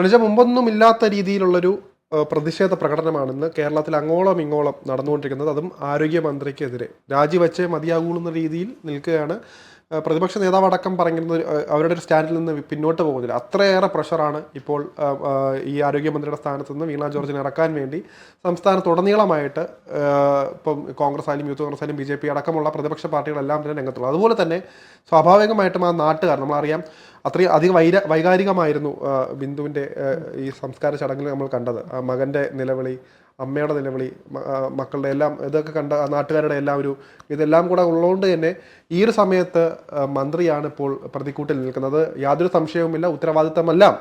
മനുഷ്യ മുമ്പൊന്നും ഇല്ലാത്ത രീതിയിലുള്ളൊരു പ്രതിഷേധ പ്രകടനമാണെന്ന് കേരളത്തിൽ അങ്ങോളം ഇങ്ങോളം നടന്നുകൊണ്ടിരിക്കുന്നത്. അതും ആരോഗ്യമന്ത്രിക്കെതിരെ. രാജിവെച്ചേ മതിയാകൂ എന്ന രീതിയിൽ നിൽക്കുകയാണ് പ്രതിപക്ഷ നേതാവ് അടക്കം പറഞ്ഞിരുന്ന അവരുടെ ഒരു സ്റ്റാൻഡിൽ നിന്ന് പിന്നോട്ട് പോകുന്നില്ല. അത്രയേറെ പ്രഷറാണ് ഇപ്പോൾ ഈ ആരോഗ്യമന്ത്രിയുടെ സ്ഥാനത്ത് നിന്ന് വീണ ജോർജിനെ ഇറക്കാൻ വേണ്ടി സംസ്ഥാനത്തുടനീളമായിട്ട് ഇപ്പം കോൺഗ്രസ് ആയാലും യൂത്ത് കോൺഗ്രസ് ആയാലും ബി ജെ പി അടക്കമുള്ള പ്രതിപക്ഷ പാർട്ടികളെല്ലാം തന്നെ രംഗത്തുള്ളത് അതുപോലെ തന്നെ സ്വാഭാവികമായിട്ടും ആ നാട്ടുകാർ നമ്മളറിയാം അത്രയും അധികം വൈര വൈകാരികമായിരുന്നു ബിന്ദുവിന്റെ ഈ സംസ്കാര ചടങ്ങിൽ നമ്മൾ കണ്ടത്. മകന്റെ നിലവിളി അമ്മയുടെ നിലവിളി മക്കളുടെ എല്ലാം ഇതൊക്കെ കണ്ട നാട്ടുകാരുടെ എല്ലാം ഒരു ഇതെല്ലാം കൂടെ ഉള്ളതുകൊണ്ട് തന്നെ ഈ ഒരു സമയത്ത് മന്ത്രിയാണ് ഇപ്പോൾ പ്രതിക്കൂട്ടിൽ നിൽക്കുന്നത്. യാതൊരു സംശയവുമില്ല ഉത്തരവാദിത്തമെല്ലാം.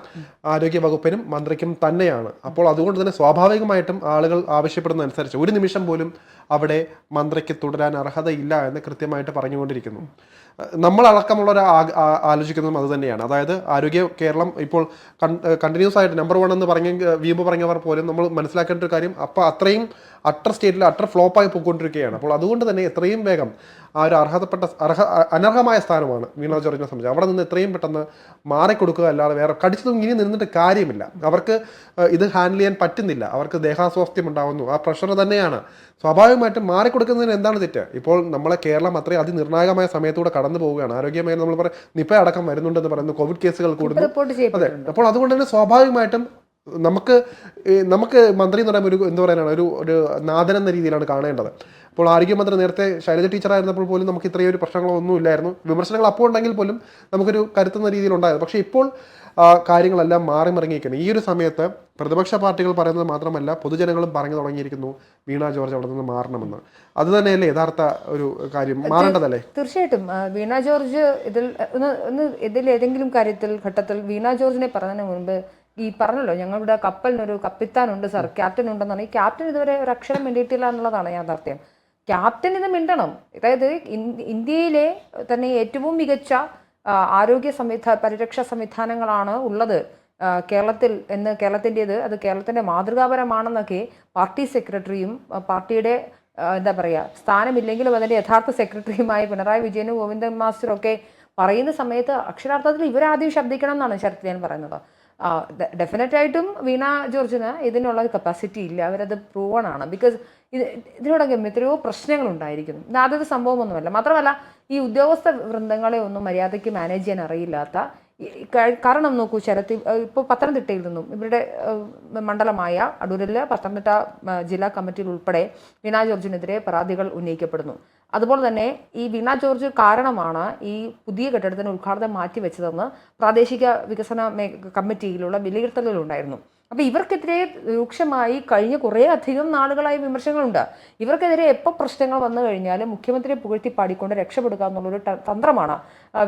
ആരോഗ്യ വകുപ്പിനും മന്ത്രിക്കും തന്നെയാണ്. അപ്പോൾ അതുകൊണ്ട് തന്നെ സ്വാഭാവികമായിട്ടും ആളുകൾ ആവശ്യപ്പെടുന്നതനുസരിച്ച് ഒരു നിമിഷം പോലും അവിടെ മന്ത്രിക്ക് തുടരാൻ അർഹതയില്ല എന്ന് കൃത്യമായിട്ട് പറഞ്ഞുകൊണ്ടിരിക്കുന്നു. നമ്മളടക്കമുള്ളവർ ആലോചിക്കുന്നതും അത് തന്നെയാണ്. അതായത് ആരോഗ്യ കേരളം ഇപ്പോൾ കണ്ടിന്യൂസ് ആയിട്ട് നമ്പർ വൺ എന്ന് പറഞ്ഞ വീമ്പ് പറഞ്ഞവർ പോലും നമ്മൾ മനസ്സിലാക്കേണ്ട ഒരു കാര്യം അപ്പോൾ അത്രയും അട്ടർ സ്റ്റേറ്റിൽ അട്ടർ ഫ്ലോപ്പായി പോയിക്കൊണ്ടിരിക്കുകയാണ്. അപ്പോൾ അതുകൊണ്ട് തന്നെ എത്രയും വേഗം ആ ഒരു അർഹതപ്പെട്ട അർഹ അനർഹമായ സ്ഥാനമാണ് വീണ ജോർജിനെ സംബന്ധിച്ച്. അവിടെ നിന്ന് എത്രയും പെട്ടെന്ന് മാറിക്കൊടുക്കുക അല്ലാതെ വേറെ കടിച്ചതും ഇനി നിന്നിട്ട് കാര്യമില്ല. അവർക്ക് ഇത് ഹാൻഡിൽ ചെയ്യാൻ പറ്റുന്നില്ല. അവർക്ക് ദേഹാസ്വാസ്ഥ്യം ഉണ്ടാവുന്നു. ആ പ്രഷർ തന്നെയാണ്. സ്വാഭാവികമായിട്ടും മാറിക്കൊടുക്കുന്നതിന് എന്താണ് തെറ്റ്? ഇപ്പോൾ നമ്മളെ കേരളം അത്രയും അതിനിർണായകമായ സമയത്തൂടെ കടന്നു പോവുകയാണ്. ആരോഗ്യമേഖല നമ്മൾ പറയും നിപ്പ അടക്കം വരുന്നുണ്ടെന്ന് പറയുന്നു. കോവിഡ് കേസുകൾ കൂടുന്നു. അതെ. അപ്പോൾ അതുകൊണ്ട് തന്നെ സ്വാഭാവികമായിട്ടും നമുക്ക് നമുക്ക് മന്ത്രി എന്ന് പറയുമ്പോൾ ഒരു എന്താ പറയാനാണ് ഒരു ഒരു നാദൻ എന്ന രീതിയിലാണ് കാണേണ്ടത്. അപ്പോൾ ആരോഗ്യമന്ത്രി നേരത്തെ ശൈലജ ടീച്ചറായിരുന്നപ്പോൾ പോലും നമുക്ക് ഇത്രയും ഒരു പ്രശ്നങ്ങളോ ഒന്നും ഇല്ലായിരുന്നു. വിമർശനങ്ങൾ അപ്പോൾ ഉണ്ടെങ്കിൽ പോലും നമുക്കൊരു കരുത്തുന്ന രീതിയിലുണ്ടായിരുന്നു പക്ഷേ ഇപ്പോൾ കാര്യങ്ങളെല്ലാം മാറി മറിങ്ങിയിരിക്കുന്നു ഈ ഒരു സമയത്ത് പ്രതിപക്ഷ പാർട്ടികൾ പറയുന്നത് മാത്രമല്ല പൊതുജനങ്ങളും പറഞ്ഞു തുടങ്ങിയിരിക്കുന്നു വീണ ജോർജ് അവിടെ നിന്ന് മാറണമെന്ന്. അത് തന്നെയല്ലേ യഥാർത്ഥ ഒരു കാര്യം? മാറേണ്ടതല്ലേ? തീർച്ചയായിട്ടും. വീണ ജോർജ് ഇതിൽ ഒന്ന് ഒന്ന് ഇതിൽ ഏതെങ്കിലും കാര്യത്തിൽ ഘട്ടത്തിൽ വീണ ജോർജിനെ പറഞ്ഞതിന് മുൻപ് ഈ പറഞ്ഞല്ലോ ഞങ്ങളുടെ കപ്പലിനൊരു കപ്പിത്താനുണ്ട് സർ. ക്യാപ്റ്റൻ ഉണ്ടെന്നാണ്. ഈ ക്യാപ്റ്റൻ ഇതുവരെ ഒരു അക്ഷരം വേണ്ടിയിട്ടില്ല എന്നുള്ളതാണ് യാഥാർത്ഥ്യം. ക്യാപ്റ്റൻ ഇത് മിണ്ടണം. അതായത് ഇന്ത്യയിലെ തന്നെ ഏറ്റവും മികച്ച ആരോഗ്യ സംവിധാ പരിരക്ഷാ സംവിധാനങ്ങളാണ് ഉള്ളത്. കേരളത്തിൽ എന്ന് കേരളത്തിന്റെത് അത് കേരളത്തിന്റെ മാതൃകാപരമാണെന്നൊക്കെ പാർട്ടി സെക്രട്ടറിയും പാർട്ടിയുടെ എന്താ പറയുക സ്ഥാനമില്ലെങ്കിലും അതിന്റെ യഥാർത്ഥ സെക്രട്ടറിയുമായ പിണറായി വിജയനും ഗോവിന്ദൻ മാസ്റ്ററും ഒക്കെ പറയുന്ന സമയത്ത് അക്ഷരാർത്ഥത്തിൽ ഇവരാദ്യം ശബ്ദിക്കണം എന്നാണ് ശരത് ഞാൻ പറയുന്നത്. ഡെഫിനറ്റ് ആയിട്ടും വീണ ജോർജിന് ഇതിനുള്ള കപ്പാസിറ്റി ഇല്ല. അവരത് പ്രൂവൺ ആണ്. ബിക്കോസ് ഇത് ഇതിനോടൊക്കെ എത്രയോ പ്രശ്നങ്ങൾ ഉണ്ടായിരിക്കുന്നു ഇത് ആദ്യത്തെ സംഭവമൊന്നുമല്ല. മാത്രമല്ല ഈ ഉദ്യോഗസ്ഥ വൃന്ദങ്ങളെ ഒന്നും മര്യാദയ്ക്ക് മാനേജ് ചെയ്യാൻ അറിയില്ലാത്ത കാരണം നോക്കൂ ശരത്തി ഇപ്പോൾ പത്തനംതിട്ടയിൽ നിന്നും ഇവരുടെ മണ്ഡലമായ അടൂരിൽ പത്തനംതിട്ട ജില്ലാ കമ്മിറ്റിയിൽ ഉൾപ്പെടെ വീണ ജോർജിനെതിരെ പരാതികൾ ഉന്നയിക്കപ്പെടുന്നു. അതുപോലെ തന്നെ ഈ വീണ ജോർജ് കാരണമാണ് ഈ പുതിയ കെട്ടിടത്തിന് ഉദ്ഘാടനം മാറ്റിവെച്ചതെന്ന് പ്രാദേശിക വികസന കമ്മിറ്റിയിലുള്ള വിലയിരുത്തലുകളുണ്ടായിരുന്നു. അപ്പോൾ ഇവർക്കെതിരെ രൂക്ഷമായി കഴിഞ്ഞ കുറേ അധികം നാളുകളായി വിമർശനങ്ങളുണ്ട്. ഇവർക്കെതിരെ എപ്പോൾ പ്രശ്നങ്ങൾ വന്നു കഴിഞ്ഞാലും മുഖ്യമന്ത്രിയെ പുകഴ്ത്തി പാടിക്കൊണ്ട് രക്ഷപ്പെടുക എന്നുള്ളൊരു തന്ത്രമാണ്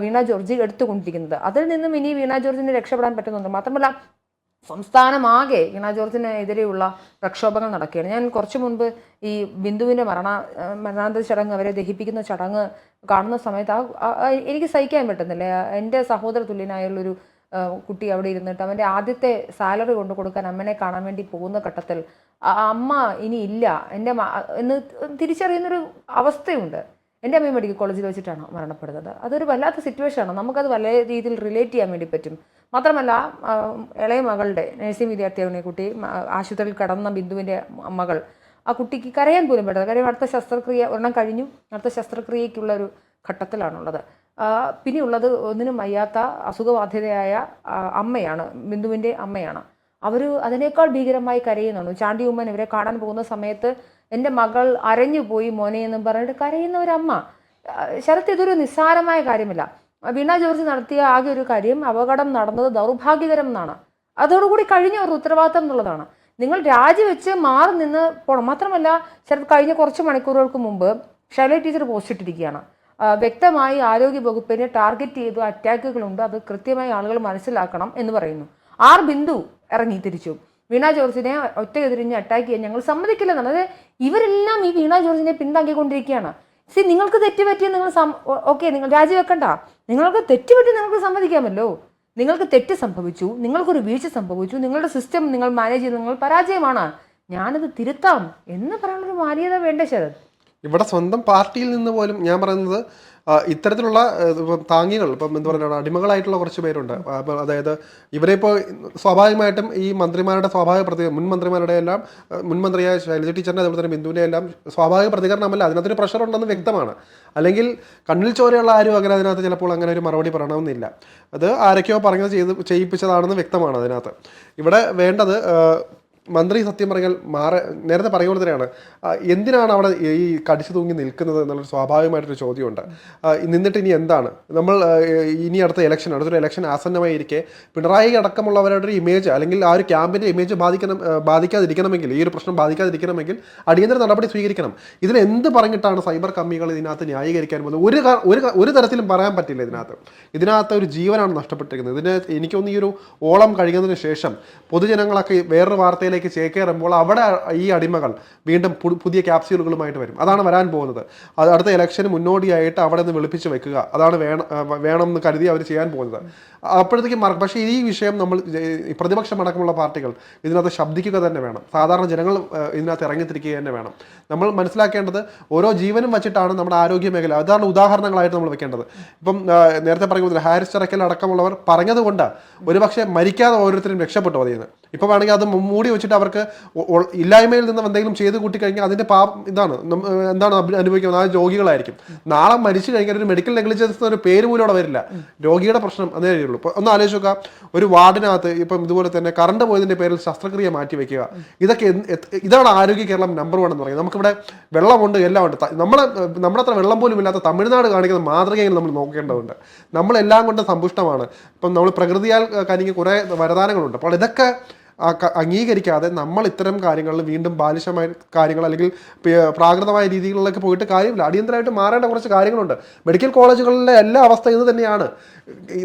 വീണ ജോർജ് എടുത്തുകൊണ്ടിരിക്കുന്നത്. അതിൽ നിന്നും ഇനി വീണ ജോർജിനെ രക്ഷപ്പെടാൻ പറ്റുന്നുണ്ട്? മാത്രമല്ല സംസ്ഥാനമാകെ വീണ ജോർജിനെതിരെയുള്ള പ്രക്ഷോഭങ്ങൾ നടക്കുകയാണ്. ഞാൻ കുറച്ചു മുൻപ് ഈ ബിന്ദുവിന്റെ മരണ മരണാന്ത ചടങ്ങ് അവരെ ദഹിപ്പിക്കുന്ന ചടങ്ങ് കാണുന്ന സമയത്ത് ആ എനിക്ക് സഹിക്കാൻ പറ്റുന്നില്ല. എന്റെ സഹോദര തുല്യനായുള്ളൊരു കുട്ടി അവിടെ ഇരുന്നിട്ട് അവന്റെ ആദ്യത്തെ സാലറി കൊണ്ടു കൊടുക്കാൻ അമ്മനെ കാണാൻ വേണ്ടി പോകുന്ന ഘട്ടത്തിൽ അമ്മ ഇനി ഇല്ല. എന്റെ എന്ന് തിരിച്ചറിയുന്നൊരു അവസ്ഥയുണ്ട്. എന്റെ അമ്മയും മെഡിക്കൽ കോളേജിൽ വെച്ചിട്ടാണ് മരണപ്പെടുന്നത്. അതൊരു വല്ലാത്ത സിറ്റുവേഷനാണ് നമുക്കത് വല്ല രീതിയിൽ റിലേറ്റ് ചെയ്യാൻ വേണ്ടി പറ്റും. മാത്രമല്ല ഇളയ മകളുടെ നഴ്സിംഗ് വിദ്യാർത്ഥിയാവുന്ന കുട്ടി ആശുപത്രിയിൽ കടന്ന ബിന്ദുവിന്റെ മകൾ ആ കുട്ടിക്ക് കരയാൻ പോലും പറ്റില്ല കാര്യം അടുത്ത ശസ്ത്രക്രിയ ഒരെണ്ണം കഴിഞ്ഞു. അടുത്ത ശസ്ത്രക്രിയയ്ക്കുള്ള ഒരു ഘട്ടത്തിലാണുള്ളത്. പിന്നെ പിന്നെയുള്ളത് ഒന്നിനും വയ്യാത്ത അസുഖബാധിതയായ അമ്മയാണ് ബിന്ദുവിന്റെ അമ്മയാണ്. അവർ അതിനേക്കാൾ ഭീകരമായി കരയുന്നുണ്ട്. ചാണ്ടി ഉമ്മൻ ഇവരെ കാണാൻ പോകുന്ന സമയത്ത് എന്റെ മകൾ അരഞ്ഞു പോയി മോനെ എന്ന് പറഞ്ഞിട്ട് കരയുന്ന ഒരു അമ്മ ശരത്ത് ഇതൊരു നിസ്സാരമായ കാര്യമല്ല. വീണ ജോർജ് നടത്തിയ ആകെ ഒരു കാര്യം അപകടം നടന്നത് ദൗർഭാഗ്യകരം എന്നാണ്. അതോടുകൂടി കഴിഞ്ഞ ഒരു ഉത്തരവാദിത്തം എന്നുള്ളതാണ്. നിങ്ങൾ രാജിവെച്ച് മാറി നിന്ന് പോകണം മാത്രമല്ല ശരത് കഴിഞ്ഞ കുറച്ച് മണിക്കൂറുകൾക്ക് മുമ്പ് ഷൈല ടീച്ചർ പോസ്റ്റ് ഇട്ടിരിക്കുകയാണ്. വ്യക്തമായി ആരോഗ്യ വകുപ്പിനെ ടാർഗറ്റ് ചെയ്ത അറ്റാക്കുകളുണ്ട് അത് കൃത്യമായി ആളുകൾ മനസ്സിലാക്കണം എന്ന് പറയുന്നു. ആർ ബിന്ദു ഇറങ്ങി തിരിച്ചു. വീണ ജോർജിനെ ഒറ്റ എതിരിഞ്ഞ് അറ്റാക്ക് ചെയ്യാൻ ഞങ്ങൾ സമ്മതിക്കില്ലെന്നുള്ളത് ഇവരെല്ലാം ഈ വീണ ജോർജിനെ പിന്താങ്ങിക്കൊണ്ടിരിക്കുകയാണ്. സി നിങ്ങൾക്ക് തെറ്റുപറ്റി നിങ്ങൾ ഓക്കെ നിങ്ങൾ രാജിവെക്കണ്ട. നിങ്ങൾക്ക് തെറ്റുപറ്റി നിങ്ങൾക്ക് സമ്മതിക്കാമല്ലോ. നിങ്ങൾക്ക് തെറ്റ് സംഭവിച്ചു നിങ്ങൾക്കൊരു വീഴ്ച സംഭവിച്ചു നിങ്ങളുടെ സിസ്റ്റം നിങ്ങൾ മാനേജ് ചെയ്ത് നിങ്ങൾ പരാജയമാണ്. ഞാനത് തിരുത്താം എന്ന് പറയാനുള്ളൊരു മാന്യത വേണ്ട ശരത്? ഇവിടെ സ്വന്തം പാർട്ടിയിൽ നിന്ന് പോലും ഞാൻ പറയുന്നത് ഇത്തരത്തിലുള്ള താങ്ങികൾ ഇപ്പം എന്താ പറയുക അടിമകളായിട്ടുള്ള കുറച്ച് പേരുണ്ട്. അതായത് ഇവരെ ഇപ്പോൾ സ്വാഭാവികമായിട്ടും ഈ മന്ത്രിമാരുടെ സ്വാഭാവിക പ്രതി മുൻ മന്ത്രിമാരുടെ എല്ലാം മുൻ മന്ത്രിയായ ശൈലജ ടീച്ചറിന്റെ അതുപോലെ തന്നെ ബിന്ദുവിന്റെ എല്ലാം സ്വാഭാവിക പ്രതികരണമല്ല അതിനകത്തൊരു പ്രഷർ ഉണ്ടെന്ന് വ്യക്തമാണ്. അല്ലെങ്കിൽ കണ്ണിൽ ചോരയുള്ള ആരും അങ്ങനെ അതിനകത്ത് ചിലപ്പോൾ അങ്ങനെ ഒരു മറുപടി പറയണമെന്നില്ല. അത് ആരൊക്കെയോ പറഞ്ഞത് ചെയ്ത് ചെയ്യിപ്പിച്ചതാണെന്ന് വ്യക്തമാണ് അതിനകത്ത്. ഇവിടെ വേണ്ടത് മന്ത്രി സത്യം പറഞ്ഞാൽ മാറ നേരത്തെ പറയുമ്പോൾ തന്നെയാണ്. എന്തിനാണ് അവിടെ ഈ കടിച്ചു തൂങ്ങി നിൽക്കുന്നത് എന്നുള്ളൊരു സ്വാഭാവികമായിട്ടൊരു ചോദ്യമുണ്ട്. നിന്നിട്ട് ഇനി എന്താണ്? നമ്മൾ ഇനി അടുത്ത ഇലക്ഷൻ അടുത്തൊരു ഇലക്ഷൻ ആസന്നമായിരിക്കെ പിണറായി അടക്കമുള്ളവരുടെ ഒരു ഇമേജ് അല്ലെങ്കിൽ ആ ഒരു ക്യാമ്പിന്റെ ഇമേജ് ബാധിക്കണം ബാധിക്കാതിരിക്കണമെങ്കിൽ ഈ ഒരു പ്രശ്നം ബാധിക്കാതിരിക്കണമെങ്കിൽ അടിയന്തര നടപടി സ്വീകരിക്കണം. ഇതിൽ എന്ത് പറഞ്ഞിട്ടാണ് സൈബർ കമ്മികൾ ഇതിനകത്ത് ന്യായീകരിക്കാൻ പോകുന്നത്? ഒരു ഒരു ഒരു തരത്തിലും പറയാൻ പറ്റില്ല ഇതിനകത്ത്. ഇതിനകത്ത് ഒരു ജീവനാണ് നഷ്ടപ്പെട്ടിരിക്കുന്നത്. ഇതിന് എനിക്കൊന്ന് ഈ ഒരു ഓളം കഴിയുന്നതിന് ശേഷം പൊതുജനങ്ങളൊക്കെ വേറൊരു വാർത്തയിലേക്ക് ചേക്കേറുമ്പോൾ അവിടെ ഈ അടിമകൾ വീണ്ടും പുതിയ ക്യാപ്സ്യൂളുകളുമായിട്ട് വരും. അതാണ് വരാൻ പോകുന്നത്. അത് അടുത്ത ഇലക്ഷന് മുന്നോടിയായിട്ട് അവിടെ നിന്ന് വിളിപ്പിച്ച് വെക്കുക. അതാണ് വേണം വേണം എന്ന് കരുതി അവർ ചെയ്യാൻ പോകുന്നത്. അപ്പോഴത്തേക്കും പക്ഷേ ഈ വിഷയം നമ്മൾ പ്രതിപക്ഷം അടക്കമുള്ള പാർട്ടികൾ ഇതിനകത്ത് ശബ്ദിക്കുക തന്നെ വേണം. സാധാരണ ജനങ്ങൾ ഇതിനകത്ത് ഇറങ്ങിത്തിരിക്കുക തന്നെ വേണം. നമ്മൾ മനസ്സിലാക്കേണ്ടത് ഓരോ ജീവനും വെച്ചിട്ടാണ് നമ്മുടെ ആരോഗ്യ മേഖല അതാണ് ഉദാഹരണങ്ങളായിട്ട് നമ്മൾ വെക്കേണ്ടത്. ഇപ്പം നേരത്തെ പറയുമ്പോൾ ഹാരിസ് ചിറക്കൽ അടക്കമുള്ളവർ പറഞ്ഞതുകൊണ്ട് ഒരുപക്ഷെ മരിക്കാതെ ഓരോരുത്തരും രക്ഷപ്പെട്ടു അതിൽ നിന്ന് ഇപ്പൊ വേണമെങ്കിൽ അത് മൂടി വെച്ചിട്ട് അവർക്ക് ഇല്ലായ്മയിൽ നിന്ന് എന്തെങ്കിലും ചെയ്ത് കൂട്ടിക്കഴിഞ്ഞാൽ അതിന്റെ പാപം ഇതാണ്. എന്താണ് അനുഭവിക്കുന്നത്? ആ രോഗികളായിരിക്കും. നാളെ മരിച്ചു കഴിഞ്ഞാൽ ഒരു മെഡിക്കൽ നെഗ്ലിജൻസ് ഒരു പേര് പോലും അവിടെ വരില്ല. രോഗിയുടെ പ്രശ്നം അതേ ഉള്ളൂ ഇപ്പോൾ ഒന്ന് ആലോചിച്ച് നോക്കുക ഒരു വാർഡിനകത്ത് ഇപ്പം ഇതുപോലെ തന്നെ കറണ്ട് പോയതിന്റെ പേരിൽ ശസ്ത്രക്രിയ മാറ്റി വെക്കുക. ഇതൊക്കെ ഇതാണ് ആരോഗ്യ കേരളം നമ്പർ വൺ എന്ന് പറയുന്നത്. നമുക്കിവിടെ വെള്ളമുണ്ട് എല്ലാം ഉണ്ട്. നമ്മളെ നമ്മളത്ര വെള്ളം പോലും ഇല്ലാത്ത തമിഴ്നാട് കാണിക്കുന്ന മാതൃകയിൽ നമ്മൾ നോക്കേണ്ടതുണ്ട്. നമ്മളെല്ലാം കൊണ്ട് സമ്പുഷ്ടമാണ്. ഇപ്പം നമ്മൾ പ്രകൃതിയാൽ കാര്യങ്ങൾ കുറേ വരദാനങ്ങളുണ്ട്. അപ്പോൾ ഇതൊക്കെ അംഗീകരിക്കാതെ നമ്മൾ ഇത്തരം കാര്യങ്ങളിൽ വീണ്ടും ബാലിശമായ കാര്യങ്ങൾ അല്ലെങ്കിൽ പ്രാകൃതമായ രീതികളിലൊക്കെ പോയിട്ട് കാര്യമില്ല. അടിയന്തരമായിട്ട് മാറേണ്ട കുറച്ച് കാര്യങ്ങളുണ്ട്. മെഡിക്കൽ കോളേജുകളിലെ എല്ലാ അവസ്ഥ ഇത് തന്നെയാണ്.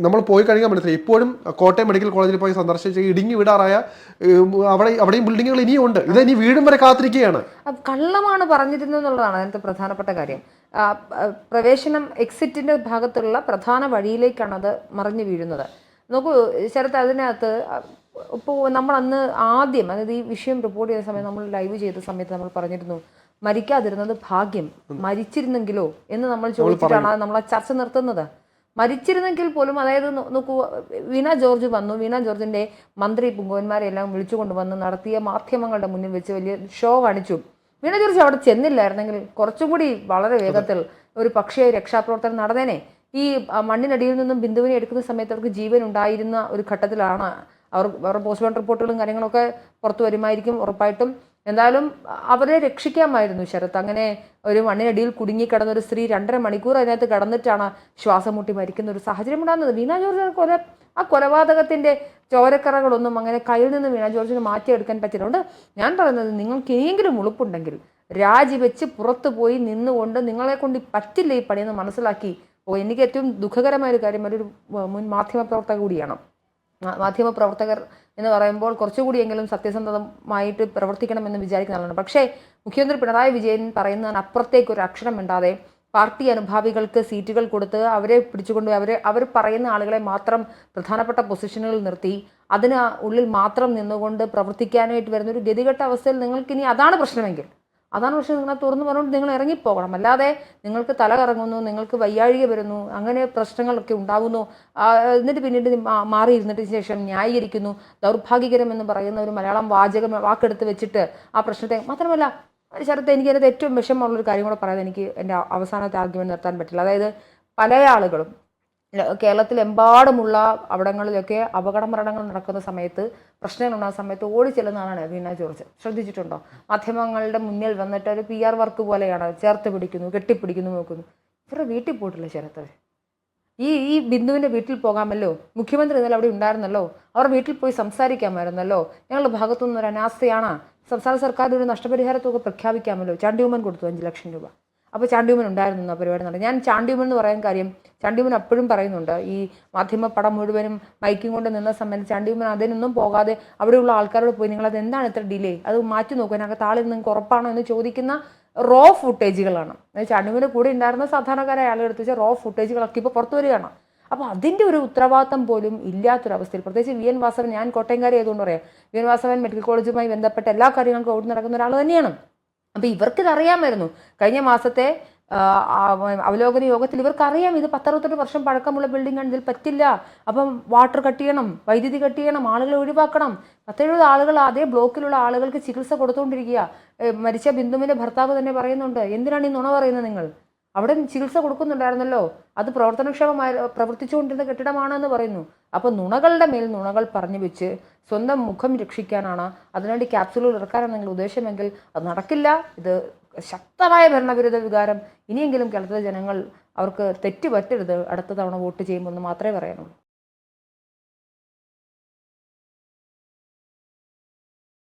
നമ്മൾ പോയി കഴിഞ്ഞാൽ മനസ്സിലായി. ഇപ്പോഴും കോട്ടയം മെഡിക്കൽ കോളേജിൽ പോയി സന്ദർശിച്ച് ഇടുങ്ങി വിടാറായ അവിടെ അവിടെയും ബിൽഡിങ്ങുകൾ ഇനിയും ഉണ്ട്. ഇത് ഇനി വീടും വരെ കാത്തിരിക്കുകയാണ്. കള്ളമാണ് പറഞ്ഞിരുന്നത് എന്നുള്ളതാണ് അതിനകത്ത് പ്രധാനപ്പെട്ട കാര്യം. പ്രവേശനം എക്സിറ്റിന്റെ ഭാഗത്തുള്ള പ്രധാന വഴിയിലേക്കാണ് അത് മറിഞ്ഞു വീഴുന്നത്. നോക്കൂ ശരത്ത് അതിനകത്ത് ഇപ്പോൾ നമ്മൾ അന്ന് ആദ്യം അതായത് ഈ വിഷയം റിപ്പോർട്ട് ചെയ്ത സമയത്ത് നമ്മൾ ലൈവ് ചെയ്ത സമയത്ത് നമ്മൾ പറഞ്ഞിരുന്നു മരിക്കാതിരുന്നത് ഭാഗ്യം മരിച്ചിരുന്നെങ്കിലോ എന്ന് നമ്മൾ ചോദിച്ചിട്ടാണ് നമ്മൾ ആ ചർച്ച നിർത്തുന്നത്. മരിച്ചിരുന്നെങ്കിൽ പോലും അതായത് നോക്കൂ വീണ ജോർജ് വന്നു വീണ ജോർജിന്റെ മന്ത്രി പുങ്കവന്മാരെ എല്ലാം വിളിച്ചുകൊണ്ട് വന്ന് നടത്തിയ മാധ്യമങ്ങളുടെ മുന്നിൽ വെച്ച് വലിയ ഷോ കാണിച്ചു. വീണ ജോർജ് അവിടെ ചെന്നില്ലായിരുന്നെങ്കിൽ കുറച്ചുകൂടി വളരെ വേഗത്തിൽ ഒരു പക്ഷേ രക്ഷാപ്രവർത്തനം നടന്നേനെ. ഈ മണ്ണിനടിയിൽ നിന്നും ബിന്ദുവിനെ എടുക്കുന്ന സമയത്ത് അവർക്ക് ജീവൻ ഉണ്ടായിരുന്ന ഒരു ഘട്ടത്തിലാണ് അവർ അവരുടെ പോസ്റ്റ്മോർട്ടം റിപ്പോർട്ടുകളും കാര്യങ്ങളൊക്കെ പുറത്തു വരുമായിരിക്കും ഉറപ്പായിട്ടും. എന്തായാലും അവരെ രക്ഷിക്കാമായിരുന്നു ശരത്ത് അങ്ങനെ ഒരു മണ്ണിനടിയിൽ കുടുങ്ങിക്കിടന്ന ഒരു സ്ത്രീ രണ്ടര മണിക്കൂർ അതിനകത്ത് കിടന്നിട്ടാണ് ശ്വാസം മുട്ടി മരിക്കുന്ന ഒരു സാഹചര്യം ഉണ്ടാകുന്നത്. വീണ ജോർജ് കൊല ആ കൊലപാതകത്തിന്റെ ചോരക്കറകളൊന്നും അങ്ങനെ കയ്യിൽ നിന്ന് വീണ ജോർജിന് മാറ്റിയെടുക്കാൻ പറ്റിയിട്ടുണ്ട്. ഞാൻ പറയുന്നത് നിങ്ങൾക്ക് ഏതെങ്കിലും ഉളുപ്പുണ്ടെങ്കിൽ രാജിവെച്ച് പുറത്തു പോയി നിന്നുകൊണ്ട് നിങ്ങളെ കൊണ്ട് പറ്റില്ല ഈ പണിയെന്ന് മനസ്സിലാക്കി. ഓ എനിക്ക് ഏറ്റവും ദുഃഖകരമായ ഒരു കാര്യം ഒരു മുൻ മാധ്യമ പ്രവർത്തക കൂടിയാണ്. മാധ്യമ പ്രവർത്തകർ എന്ന് പറയുമ്പോൾ കുറച്ചുകൂടിയെങ്കിലും സത്യസന്ധമായിട്ട് പ്രവർത്തിക്കണമെന്ന് വിചാരിക്കുന്ന ആളാണ്. പക്ഷേ മുഖ്യമന്ത്രി പിണറായി വിജയൻ പറയുന്നതിന് അപ്പുറത്തേക്ക് ഒരു അക്ഷരം മിണ്ടാതെ പാർട്ടി അനുഭാവികൾക്ക് സീറ്റുകൾ കൊടുത്ത് അവരെ പിടിച്ചുകൊണ്ട് അവരെ അവർ പറയുന്ന ആളുകളെ മാത്രം പ്രധാനപ്പെട്ട പൊസിഷനുകളിൽ നിർത്തി അതിന് ഉള്ളിൽ മാത്രം നിന്നുകൊണ്ട് പ്രവർത്തിക്കാനായിട്ട് വരുന്ന ഒരു ഗതികെട്ട അവസ്ഥയിൽ നിങ്ങൾക്കിനി അതാണ് പ്രശ്നമെങ്കിൽ അതാണ് പക്ഷേ നിങ്ങളെ തുറന്നു പറഞ്ഞുകൊണ്ട് നിങ്ങൾ ഇറങ്ങിപ്പോകണം. അല്ലാതെ നിങ്ങൾക്ക് തല കറങ്ങുന്നു നിങ്ങൾക്ക് വയ്യാഴിക വരുന്നു അങ്ങനെ പ്രശ്നങ്ങളൊക്കെ ഉണ്ടാകുന്നു എന്നിട്ട് പിന്നീട് മാറിയിരുന്നിട്ട് ശേഷം ന്യായീകരിക്കുന്നു. ദൗർഭാഗ്യകരം എന്ന് പറയുന്ന ഒരു മലയാളം വാചകം വാക്കെടുത്ത് വെച്ചിട്ട് ആ പ്രശ്നത്തെ മാത്രമല്ല ശരത്ത് എനിക്ക് അതിനകത്ത് ഏറ്റവും വിഷമമുള്ളൊരു കാര്യം കൂടെ പറയാതെ എനിക്ക് എന്റെ അവസാനത്തെ ആർഗ്യുമെന്റ് നിർത്താൻ പറ്റില്ല. അതായത് പല ആളുകളും കേരളത്തിലെമ്പാടുമുള്ള അവിടങ്ങളിലൊക്കെ അപകട മരണങ്ങൾ നടക്കുന്ന സമയത്ത് പ്രശ്നങ്ങൾ ഉണ്ടാകുന്ന സമയത്ത് ഓടി ചെല്ലുന്നതാണ് വീണ ജോർജ്. ശ്രദ്ധിച്ചിട്ടുണ്ടോ? മാധ്യമങ്ങളുടെ മുന്നിൽ വന്നിട്ട് ഒരു പി ആർ വർക്ക് പോലെയാണ് ചേർത്ത് പിടിക്കുന്നു കെട്ടിപ്പിടിക്കുന്നു നോക്കുന്നു. ഇവരുടെ വീട്ടിൽ പോയിട്ടില്ല ശരത്ത് ഈ ഈ ബിന്ദുവിന്റെ വീട്ടിൽ പോകാമല്ലോ? മുഖ്യമന്ത്രി ഇന്നലെ അവിടെ ഉണ്ടായിരുന്നല്ലോ? അവർ വീട്ടിൽ പോയി സംസാരിക്കാമായിരുന്നല്ലോ? ഞങ്ങളുടെ ഭാഗത്തുനിന്ന് ഒരു അനാസ്ഥയാണ്. സംസ്ഥാന സർക്കാരിന്റെ ഒരു നഷ്ടപരിഹാര തുക പ്രഖ്യാപിക്കാമല്ലോ ചാണ്ടിയുമ്മൻ കൊടുത്തു അഞ്ച് ലക്ഷം രൂപ. അപ്പോൾ ചാണ്ടിയുമൻ ഉണ്ടായിരുന്നു ആ പരിപാടി നടന്നത്. ഞാൻ ചാണ്ടിയുമൻ എന്ന് പറയാൻ കാര്യം ചാണ്ടിയുമൻ അപ്പോഴും പറയുന്നുണ്ട്. ഈ മാധ്യമ പടം മുഴുവനും മൈക്കും കൊണ്ട് നിന്ന സമയത്ത് ചാണ്ടിയുമൻ അതിനൊന്നും പോകാതെ അവിടെയുള്ള ആൾക്കാരോട് പോയി നിങ്ങൾ അത് എന്താണ് ഇത്ര ഡിലേ? അത് മാറ്റി നോക്കുക അതിനകത്ത് ആളിൽ നിങ്ങൾക്ക് ഉറപ്പാണോ? എന്ന് ചോദിക്കുന്ന റോ ഫുട്ടേജുകളാണ് അതായത് ചാണ്ടിയുമ്മന്റെ കൂടെ ഉണ്ടായിരുന്ന സാധാരണക്കാരായ ആളുകൾ എടുത്ത് വെച്ചാൽ റോ ഫുട്ടേജുകളൊക്കെ ഇപ്പോൾ പുറത്തു വരികയാണ്. അപ്പോൾ അതിന്റെ ഒരു ഉത്തരവാദിത്തം പോലും ഇല്ലാത്തൊരവസ്ഥയിൽ പ്രത്യേകിച്ച് വി എൻ വാസവൻ ഞാൻ കോട്ടയംകാരി ആയതുകൊണ്ട് പറയാം വി എൻ വാസവൻ മെഡിക്കൽ കോളേജുമായി ബന്ധപ്പെട്ട എല്ലാ കാര്യങ്ങൾക്കും ഓടി നടക്കുന്ന ഒരാൾ തന്നെയാണ്. അപ്പോൾ ഇവർക്കിത് അറിയാമായിരുന്നു കഴിഞ്ഞ മാസത്തെ അവലോകന യോഗത്തിൽ ഇവർക്കറിയാം ഇത് പത്തറുപത്തെട്ട് വർഷം പഴക്കമുള്ള ബിൽഡിംഗ് ആണ് ഇതിൽ പറ്റില്ല. അപ്പം വാട്ടർ കട്ട് ചെയ്യണം വൈദ്യുതി കട്ട് ചെയ്യണം ആളുകളെ ഒഴിവാക്കണം. പത്തെഴുപത് ആളുകൾ അതേ ബ്ലോക്കിലുള്ള ആളുകൾക്ക് ചികിത്സ കൊടുത്തുകൊണ്ടിരിക്കുക മരിച്ച ബിന്ദുവിന്റെ ഭർത്താവ് തന്നെ പറയുന്നുണ്ട് എന്തിനാണ് ഈ നുണ പറയുന്നത് നിങ്ങൾ? അവിടെ ചികിത്സ കൊടുക്കുന്നുണ്ടായിരുന്നല്ലോ. അത് പ്രവർത്തനക്ഷമമായി പ്രവർത്തിച്ചുകൊണ്ടിരുന്ന കെട്ടിടമാണെന്ന് പറയുന്നു. അപ്പോൾ നുണകളുടെ മേൽ നുണകൾ പറഞ്ഞു വെച്ച് സ്വന്തം മുഖം രക്ഷിക്കാനാണ് അതിനുവേണ്ടി ക്യാപ്സുലുകൾ ഇറക്കാനാണ് നിങ്ങൾ ഉദ്ദേശമെങ്കിൽ അത് നടക്കില്ല. ഇത് ശക്തമായ ഭരണവിരുദ്ധ വികാരം. ഇനിയെങ്കിലും കേരളത്തിലെ ജനങ്ങൾ അവർക്ക് തെറ്റ് പറ്റരുത് അടുത്ത തവണ വോട്ട് ചെയ്യുമ്പോൾ എന്ന് മാത്രമേ പറയാനുള്ളൂ.